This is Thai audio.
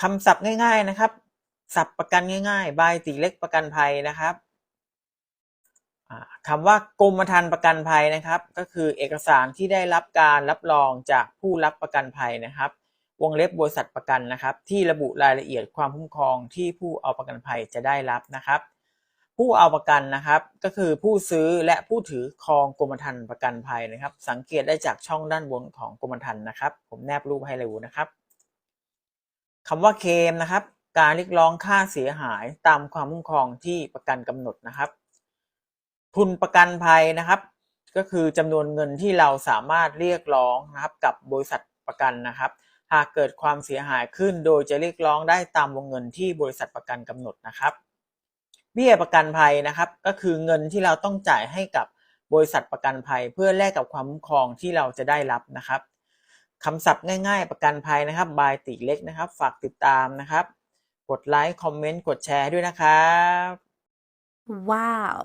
คำศัพท์ง่ายๆนะครับ ศัพท์ประกันง่ายๆ บายตีเล็กประกันภัยนะครับคำว่ากรมธรรม์ประกันภัยนะครับ ก็คือเอกสารที่ได้รับการรับรองจากผู้รับประกันภัยนะครับ วงเล็บบริษัทประกันนะครับ ที่ระบุรายละเอียดความคุ้มครองที่ผู้เอาประกันภัยจะได้รับนะครับ ผู้เอาประกันนะครับก็คือผู้ซื้อและผู้ถือครองกรมธรรม์ประกันภัยนะครับ สังเกตได้จากช่องด้านบนของกรมธรรม์นะครับ ผมแนบรูปให้ดูนะครับ คำว่าเคมนะครับ การเรียกร้องค่าเสียหายตามความคุ้มครองที่ประกันกำหนดนะครับ ทุนประกันภัยนะครับ ก็คือจำนวนเงินที่เราสามารถเรียกร้องนะครับ กับบริษัทประกันนะครับ หากเกิดความเสียหายขึ้นโดยจะเรียกร้องได้ตามวงเงินที่บริษัทประกันกำหนดนะครับเบี้ยประกันภัยนะครับ ก็คือเงินที่เราต้องจ่ายให้กับบริษัทประกันภัย เพื่อแลกกับความคุ้มครองที่เราจะได้รับนะครับ คำศัพท์ง่ายๆ ประกันภัยนะครับ บายติเล็กนะครับ ฝากติดตามนะครับ กดไลค์ คอมเมนต์ กดแชร์ด้วยนะครับ ว้าว